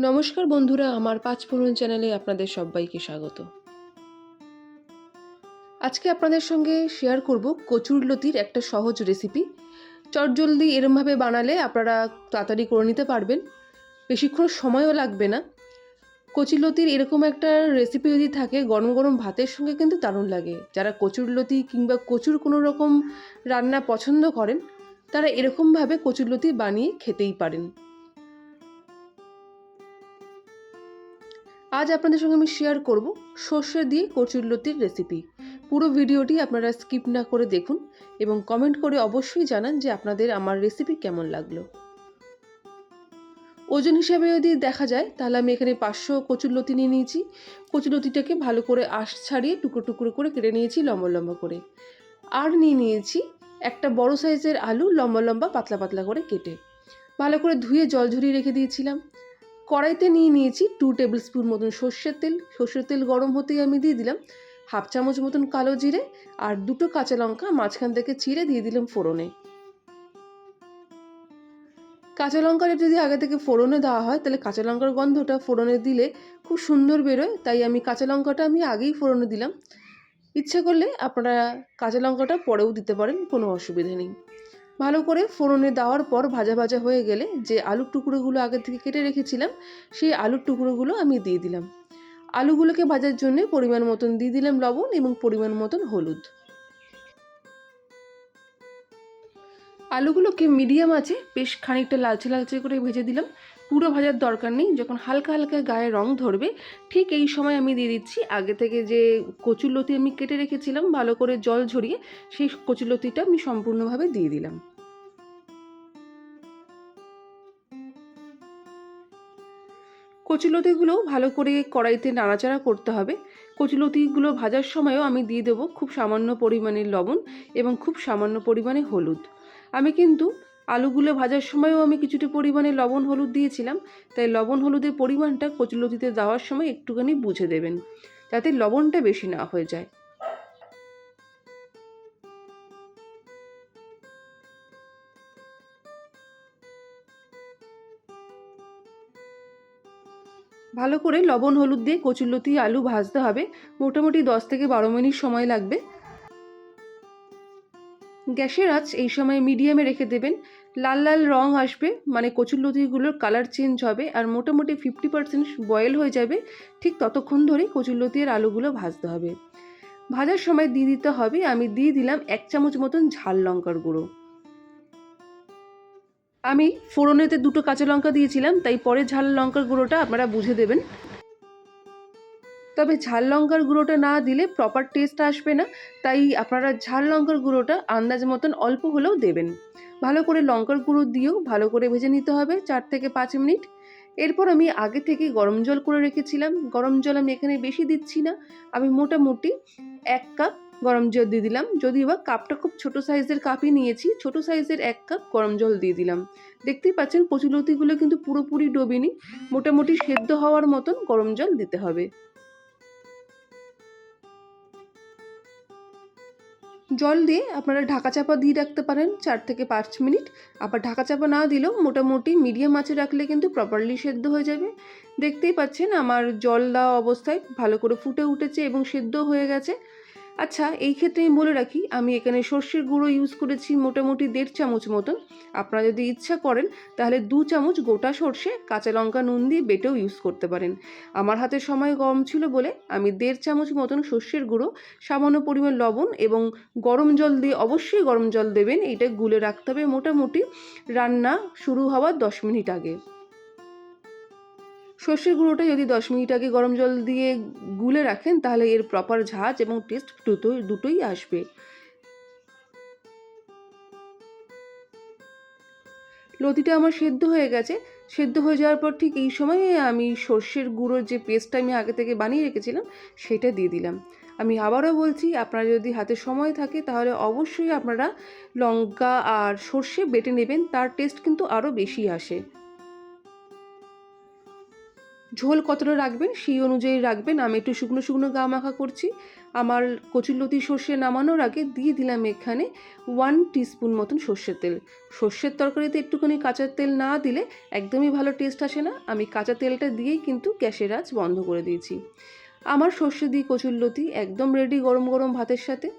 নমস্কার বন্ধুরা, আমার পাঁচ ফোরন চ্যানেলে আপনাদের সবাইকে স্বাগত। আজকে আপনাদের সঙ্গে শেয়ার করব কচুরলতির একটা সহজ রেসিপি চটজলদি এরমভাবে বানালে আপনারা তাড়াতাড়ি করে নিতে পারবেন। বেশিক্ষণ সময়ও লাগবে না। কচুরলতির এরকম একটা রেসিপি যদি থাকে, গরম গরম ভাতের সঙ্গে কিন্তু দারুণ লাগে। যারা কচুরলতি কিংবা কচুর কোনো রকম রান্না পছন্দ করেন, তারা এরকমভাবে কচুরলতি বানিয়ে খেতেই পারেন। আজ আপনাদের সঙ্গে আমি শেয়ার করব সর্ষে দিয়ে কচুরলতির রেসিপি পুরো ভিডিওটি আপনারা স্কিপ না করে দেখুন এবং কমেন্ট করে অবশ্যই জানান যে আপনাদের আমার রেসিপি কেমন লাগল। ওজন হিসাবে যদি দেখা যায়, তাহলে আমি এখানে পাঁচশো কচুরলতি নিয়ে নিয়েছি। কচুরলতিটাকে ভালো করে আঁশ ছাড়িয়ে টুকরো টুকরো করে কেটে নিয়েছি লম্বা লম্বা করে। আর নিয়ে নিয়েছি একটা বড় সাইজের আলু লম্বা লম্বা পাতলা পাতলা করে কেটে। ভালো করে ধুয়ে জল ঝরিয়ে রেখে দিয়েছিলাম। কড়াইতে নিয়ে নিয়েছি টু টেবিল স্পুন মতন সর্ষের তেল। সর্ষের তেল গরম হতেই আমি দিয়ে দিলাম হাফ চামচ মতন কালো জিরে আর দুটো কাঁচা লঙ্কা মাঝখান থেকে চিড়ে দিয়ে দিলাম ফোড়নে। কাঁচা লঙ্কাটা যদি আগে থেকে ফোড়নে দেওয়া হয়, তাহলে কাঁচা লঙ্কার গন্ধটা ফোড়নে দিলে খুব সুন্দর বেরোয়, তাই আমি কাঁচা লঙ্কাটা আমি আগেই ফোড়নে দিলাম। ইচ্ছে করলে আপনারা কাঁচা লঙ্কাটা পরেও দিতে পারেন, কোনো অসুবিধে নেই। ভালো করে ফোড়নে দেওয়ার পর ভাজা ভাজা হয়ে গেলে যে আলুর টুকরোগুলো আগে থেকে কেটে রেখেছিলাম, সেই আলুর টুকরোগুলো আমি দিয়ে দিলাম। আলুগুলোকে ভাজার জন্য পরিমাণ মতন দিয়ে দিলাম লবণ এবং পরিমাণ মতন হলুদ। আলুগুলোকে মিডিয়াম আছে বেশ খানিকটা লালচে লালচে করে ভেজে দিলাম। পুরো ভাজার দরকার নেই, যখন হালকা হালকা গায়ে রং ধরবে, ঠিক এই সময় আমি দিয়ে দিচ্ছি। আগে থেকে যে কচুরলতি আমি কেটে রেখেছিলাম, ভালো করে জল ঝরিয়ে সেই কচুরলতিটা আমি সম্পূর্ণভাবে দিয়ে দিলাম। কচুলতিগুলো ভালো করে কড়াইতে নাড়াচাড়া করতে হবে। কচুলতিগুলো ভাজার সময়ও আমি দিয়ে দেবো খুব সামান্য পরিমাণে লবণ এবং খুব সামান্য পরিমাণে হলুদ। আমি কিন্তু আলুগুলো ভাজার সময়ও আমি কিছুটা পরিমাণে লবণ হলুদ দিয়েছিলাম, তাই লবণ হলুদের পরিমাণটা কচুলতিতে দেওয়ার সময় একটুখানি বুঝে দেবেন, যাতে লবণটা বেশি না হয়ে যায়। ভালো করে লবণ হলুদ দিয়ে কচুরলতি আলু ভাজতে হবে, মোটামুটি দশ থেকে বারো মিনিট সময় লাগবে। গ্যাসের আঁচ এই সময় মিডিয়ামে রেখে দেবেন। লাল লাল রং আসবে মানে কচুরলতিগুলোর কালার চেঞ্জ হবে আর মোটামুটি ফিফটি পার্সেন্ট বয়েল হয়ে যাবে। ঠিক ততক্ষণ ধরেই কচুরলতি আর আলুগুলো ভাজতে হবে। ভাজার সময় দিয়ে দিতে হবে, আমি দিয়ে দিলাম এক চামচ মতন ঝাল লঙ্কার গুঁড়ো। আমি ফোড়নেতে দুটো কাঁচা লঙ্কা দিয়েছিলাম, তাই পরে ঝাল লঙ্কার গুঁড়োটা আপনারা বুঝে দেবেন। তবে ঝাল লঙ্কার গুঁড়োটা না দিলে প্রপার টেস্ট আসবে না, তাই আপনারা ঝাল লঙ্কার গুঁড়োটা আন্দাজ মতন অল্প হলেও দেবেন। ভালো করে লঙ্কার গুঁড়ো দিয়েও ভালো করে ভেজে নিতে হবে চার থেকে পাঁচ মিনিট। এরপর আমি আগে থেকে গরম জল করে রেখেছিলাম। গরম জল আমি এখানে বেশি দিচ্ছি না, আমি মোটামুটি এক কাপ গরম জল দিয়ে দিলাম। যদিও বা কাপটা খুব ছোট সাইজের কাপই নিয়েছি, ছোট সাইজের এক কাপ গরম জল দিয়ে দিলাম। দেখতেই পাচ্ছেন কচুলতিগুলো কিন্তু পুরোপুরি ডোবেনি, মোটামুটি সেদ্ধ হওয়ার মতন গরম জল দিতে হবে। জল দিয়ে আপনারা ঢাকা চাপা দিয়ে রাখতে পারেন চার থেকে পাঁচ মিনিট। আবার ঢাকা চাপা না দিলেও মোটামুটি মিডিয়াম আঁচে রাখলে কিন্তু প্রপারলি সেদ্ধ হয়ে যাবে। দেখতেই পাচ্ছেন আমার জল দেওয়া অবস্থায় ভালো করে ফুটে উঠেছে এবং সেদ্ধ হয়ে গেছে। আচ্ছা এই ক্ষেত্রে আমি বলে রাখি, আমি এখানে সর্ষের গুঁড়ো ইউজ করেছি মোটামুটি দেড় চামচ মতন। আপনারা যদি ইচ্ছা করেন, তাহলে দু চামচ গোটা সর্ষে, কাঁচা লঙ্কা, নুন দিয়ে বেটেও ইউজ করতে পারেন। আমার হাতে সময় কম ছিল বলে আমি দেড় চামচ মতন সর্ষের গুঁড়ো, সামান্য পরিমাণ লবণ এবং গরম জল দিয়ে অবশ্যই গরম জল দেবেন। এটা গুলে রাখতে হবে মোটামুটি। রান্না শুরু হওয়ার দশ মিনিট আগে। সর্ষের গুঁড়োটা যদি দশ মিনিট আগে গরম জল দিয়ে গুলে রাখেন, তাহলে এর প্রপার ঝাঁজ এবং টেস্ট দুটোই দুটোই আসবে। লতিটা আমার সেদ্ধ হয়ে গেছে। সেদ্ধ হয়ে যাওয়ার পর ঠিক এই সময়ে আমি সর্ষের গুঁড়োর যে পেস্টটা আমি আগে থেকে বানিয়ে রেখেছিলাম, সেটা দিয়ে দিলাম। আমি আবারও বলছি, আপনারা যদি হাতে সময় থাকে, তাহলে অবশ্যই আপনারা লঙ্কা আর সর্ষে বেটে নেবেন, তার টেস্ট কিন্তু আরও বেশি আসে। ঝোল কতটা রাখবেন সেই অনুযায়ী রাখবেন। আমি একটু শুকনো শুকনো গা মাখা করছি। আমার কচুরলতি সর্ষে নামানোর আগে দিয়ে দিলাম এখানে ওয়ান টিস্পুন মতন সর্ষের তেল। সর্ষের তরকারিতে একটুখানি কাঁচা তেল না দিলে একদমই ভালো টেস্ট আসে না। আমি কাঁচা তেলটা দিয়েই কিন্তু গ্যাসের আঁচ বন্ধ করে দিয়েছি। আমার সর্ষে দিয়ে কচুরলতি একদম রেডি গরম গরম ভাতের সাথে।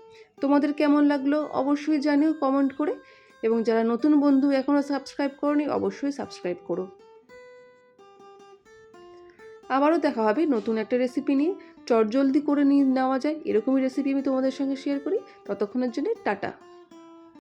তোমাদের কেমন লাগল অবশ্যই জানিও কমেন্ট করে। এবং যারা নতুন বন্ধু এখনও সাবস্ক্রাইব করনি, অবশ্যই সাবস্ক্রাইব করো। আবারও দেখা হবে নতুন একটা রেসিপি নিয়ে। চটজলদি করে নিয়ে নেওয়া যায়। এরকমই রেসিপি আমি তোমাদের সঙ্গে শেয়ার করি। ততক্ষণের জন্য টাটা।